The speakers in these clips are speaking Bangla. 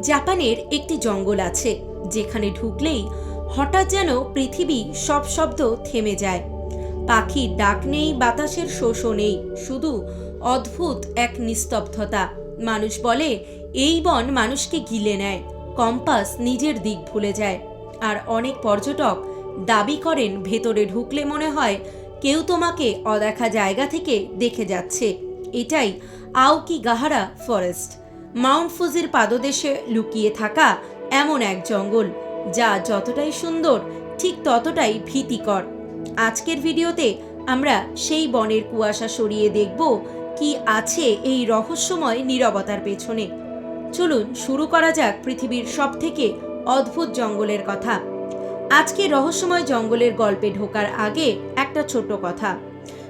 জাপানের একটি জঙ্গল আছে, যেখানে ঢুকলেই হঠাৎ যেন পৃথিবী সব শব্দ থেমে যায়। পাখির ডাক নেই, বাতাসের শোষ নেই, শুধু অদ্ভুত এক নিস্তব্ধতা। মানুষ বলে, এই বন মানুষকে গিলে নেয়, কম্পাস নিজের দিক ভুলে যায়। আর অনেক পর্যটক দাবি করেন, ভেতরে ঢুকলে মনে হয় কেউ তোমাকে অদেখা জায়গা থেকে দেখে যাচ্ছে। এটাই আওকি গাহারা ফরেস্ট। মাউন্ট ফুজির পাদদেশে লুকিয়ে থাকা এমন এক জঙ্গল, যা যতটাই সুন্দর, ঠিক ততটাই ভীতিকর। আজকের ভিডিওতে আমরা সেই বনের কুয়াশা সরিয়ে দেখব কি আছে এই রহস্যময় নীরবতার পেছনে। চলুন শুরু করা যাক পৃথিবীর সবথেকে অদ্ভুত জঙ্গলের কথা। আজকে রহস্যময় জঙ্গলের গল্পে ঢোকার আগে একটা ছোট কথা।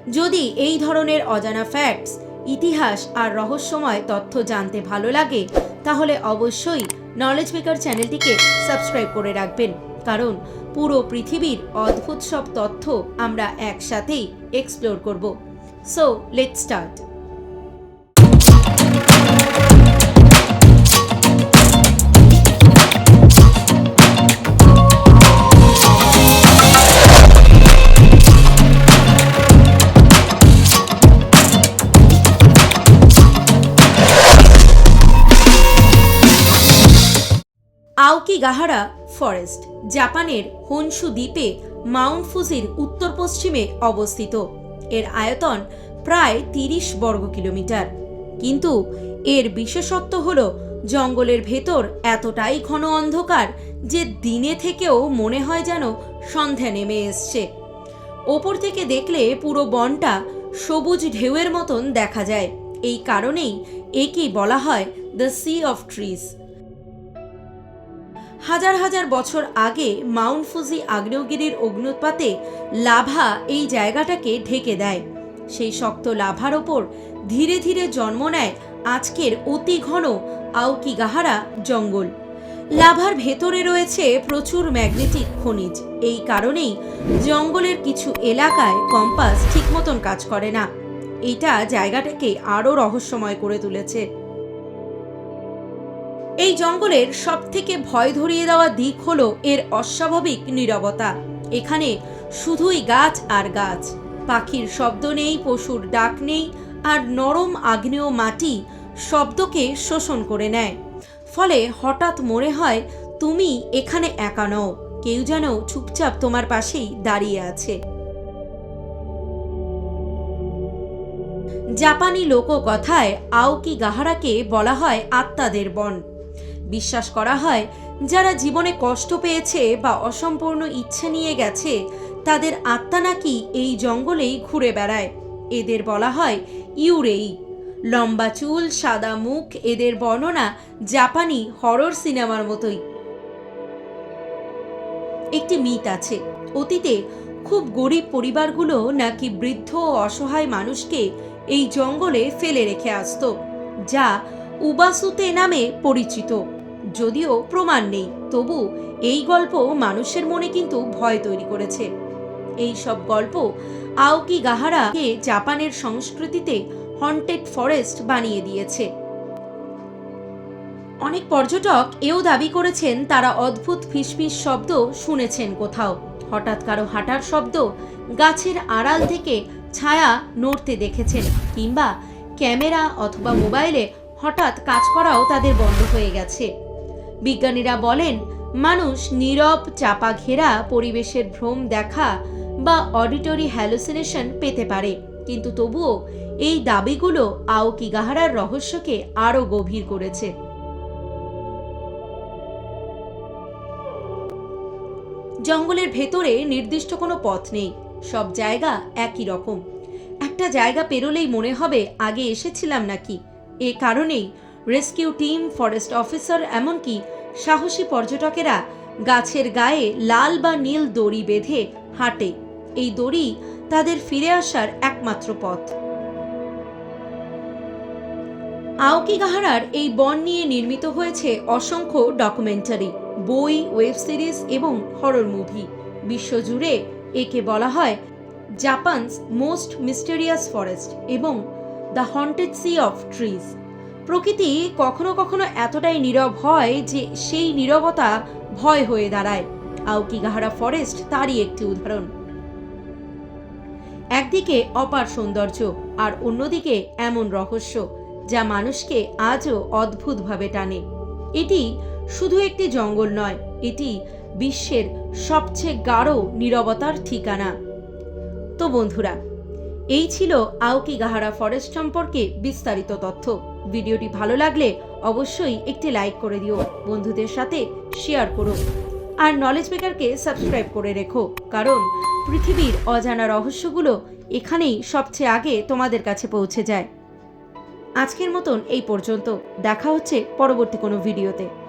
যদি এই ধরনের অজানা ফ্যাক্টস ইতিহাস আর রহস্যময় তথ্য জানতে ভালো লাগে, তাহলে অবশ্যই নলেজ মেকার চ্যানেলটিকে সাবস্ক্রাইব করে রাখবেন। কারণ পুরো পৃথিবীর অদ্ভুত সব তথ্য আমরা একসাথেই এক্সপ্লোর করব। So let start Aokigahara forest জাপানের হনসু দ্বীপে মাউন্ট ফুজির উত্তর পশ্চিমে অবস্থিত। এর আয়তন প্রায় তিরিশ বর্গ কিলোমিটার। কিন্তু এর বিশেষত্ব হল, জঙ্গলের ভেতর এতটাই ঘন অন্ধকার যে দিনে থেকেও মনে হয় যেন সন্ধ্যা নেমে এসছে। ওপর থেকে দেখলে পুরো বনটা সবুজ ঢেউয়ের মতন দেখা যায়। এই কারণেই একেই বলা হয় দ্য সি অফ ট্রিজ হাজার হাজার বছর আগে মাউন্ট ফুজি আগ্নেয়গিরির অগ্নুৎপাতে লাভা এই জায়গাটাকে ঢেকে দেয়। সেই শক্ত লাভার ওপর ধীরে ধীরে জন্ম নেয় আজকের অতি ঘন আউকিগাহারা জঙ্গল। লাভার ভেতরে রয়েছে প্রচুর ম্যাগনেটিক খনিজ। এই কারণেই জঙ্গলের কিছু এলাকায় কম্পাস ঠিক মতন কাজ করে না। এটা জায়গাটাকে আরও রহস্যময় করে তুলেছে। এই জঙ্গলের সব থেকে ভয় ধরিয়ে দেওয়া দিক হলো এর অস্বাভাবিক নীরবতা। এখানে শুধুই গাছ আর গাছ। পাখির শব্দ নেই, পশুর ডাক নেই, আর নরম আগ্নেয় মাটি শব্দকে শোষণ করে নেয়। ফলে হঠাৎ মনে হয়, তুমি এখানে একা নও, কেউ যেন চুপচাপ তোমার পাশেই দাঁড়িয়ে আছে। জাপানি লোককথায় আওকি গাহারাকে বলা হয় আত্মাদের বন। বিশ্বাস করা হয়, যারা জীবনে কষ্ট পেয়েছে বা অসম্পূর্ণ ইচ্ছে নিয়ে গেছে, তাদের আত্মা নাকি এই জঙ্গলেই ঘুরে বেড়ায়। এদের বলা হয় ইউরেই। লম্বা চুল, সাদা মুখ, এদের বর্ণনা জাপানি হরর সিনেমার মতোই। একটি মিথ আছে, অতীতে খুব গরিব পরিবারগুলো নাকি বৃদ্ধ ও অসহায় মানুষকে এই জঙ্গলে ফেলে রেখে আসতো, যা উবাসুতে নামে পরিচিত। যদিও প্রমাণ নেই, তবু এই গল্প মানুষের মনে কিন্তু ভয় তৈরি করেছে। এই সব গল্প আওকি গাহারাকে জাপানের সংস্কৃতিতে হন্টেড ফরেস্ট বানিয়ে দিয়েছে। অনেক পর্যটক এও দাবি করেছেন তারা অদ্ভুত ফিসফিস শব্দ শুনেছেন কোথাও। হঠাৎ কারও হাঁটার শব্দ গাছের আড়াল থেকে ছায়া নড়তে দেখেছেন, কিংবা ক্যামেরা অথবা মোবাইলে হঠাৎ কাজ করাও তাদের বন্ধ হয়ে গেছে। বিজ্ঞানীরা বলেন, মানুষ নীরব চাপা ঘেরা পরিবেশের ভ্রম দেখা বা অডিটরি হ্যালুসিনেশন পেতে পারে। কিন্তু তবুও এই দাবিগুলো আওকি গাহারার রহস্যকে আরও গভীর করেছে। জঙ্গলের ভেতরে নির্দিষ্ট কোনো পথ নেই, সব জায়গা একই রকম। একটা জায়গা পেরোলেই মনে হবে, আগে এসেছিলাম নাকি? এ কারণেই রেস্কিউ টিম, ফরেস্ট অফিসার, এমনকি সাহসী পর্যটকেরা গাছের গায়ে লাল বা নীল দড়ি বেঁধে হাঁটে। এই দড়ি তাদের ফিরে আসার একমাত্র পথ। আওকিগাহারার এই বন নিয়ে নির্মিত হয়েছে অসংখ্য ডকুমেন্টারি, বই, ওয়েব সিরিজ এবং হরর মুভি। বিশ্বজুড়ে একে বলা হয় জাপানস মোস্ট মিস্টেরিয়াস ফরেস্ট এবং the haunted sea of trees. প্রকৃতি কখনো কখনো এতটাই নীরব হয় যে সেই নীরবতা ভয় হয়ে দাঁড়ায়। আউকিগাহারা ফরেস্ট তারই একটি উদাহরণ। একদিকে অপার সৌন্দর্য আর অন্যদিকে এমন রহস্য যা মানুষকে আজও অদ্ভুতভাবে টানে। এটি শুধু একটি জঙ্গল নয়, এটি বিশ্বের সবচেয়ে গাঢ় নীরবতার ঠিকানা। তো বন্ধুরা, এই ছিল আউকিগাহারা ফরেস্ট সম্পর্কে বিস্তারিত তথ্য। ভিডিওটি ভালো লাগলে অবশ্যই একটি লাইক করে দিও, বন্ধুদের সাথে শেয়ার করো। আর নলেজ মেকারকে সাবস্ক্রাইব করে রেখো, কারণ পৃথিবীর অজানা রহস্যগুলো এখানেই সবচেয়ে আগে তোমাদের কাছে পৌঁছে যায়। আজকের মতন এই পর্যন্ত। দেখা হচ্ছে পরবর্তী কোনো ভিডিওতে।